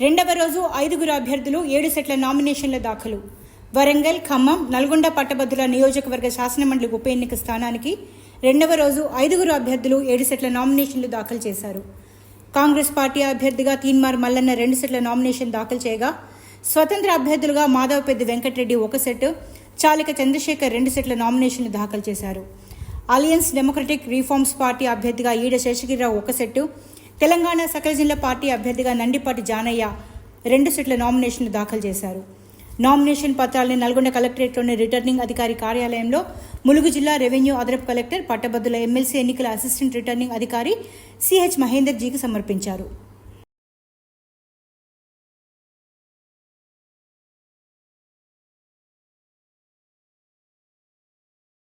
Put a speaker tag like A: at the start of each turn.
A: రెండవ రోజు ఐదుగురు అభ్యర్థులు ఏడు సెట్ల నామినేషన్ల దాఖలు. వరంగల్ ఖమ్మం నల్గొండ పట్టభద్రుల నియోజకవర్గ శాసనమండలి ఉప ఎన్నిక స్థానానికి రెండవ రోజు ఐదుగురు అభ్యర్థులు ఏడు సెట్ల నామినేషన్లు దాఖలు చేశారు. కాంగ్రెస్ పార్టీ అభ్యర్థిగా తీన్మార్ మల్లన్న రెండు సెట్ల నామినేషన్ దాఖలు చేయగా స్వతంత్ర అభ్యర్థులుగా మాధవపెద్ది వెంకటరెడ్డి ఒక సెట్ చాలిక చంద్రశేఖర్ రెండు సెట్ల నామినేషన్లు దాఖలు చేశారు. అలయన్స్ డెమోక్రటిక్ రీఫార్మ్స్ పార్టీ అభ్యర్థిగా ఈడ శేషగిరిరావు ఒక సెట్టు తెలంగాణ సకల జిల్లా పార్టీ అభ్యర్థిగా నండిపాటి జానయ్య రెండు సెట్ల నామినేషన్లు దాఖలు చేశారు. నామినేషన్ పత్రాలను నల్గొండ కలెక్టరేట్లోని రిటర్నింగ్ అధికారి కార్యాలయంలో ములుగు జిల్లా రెవెన్యూ అదనపు కలెక్టర్ పట్టభద్రుల ఎమ్మెల్సీ ఎన్నికల అసిస్టెంట్ రిటర్నింగ్ అధికారి సిహెచ్ మహేందర్ జీకి సమర్పించారు.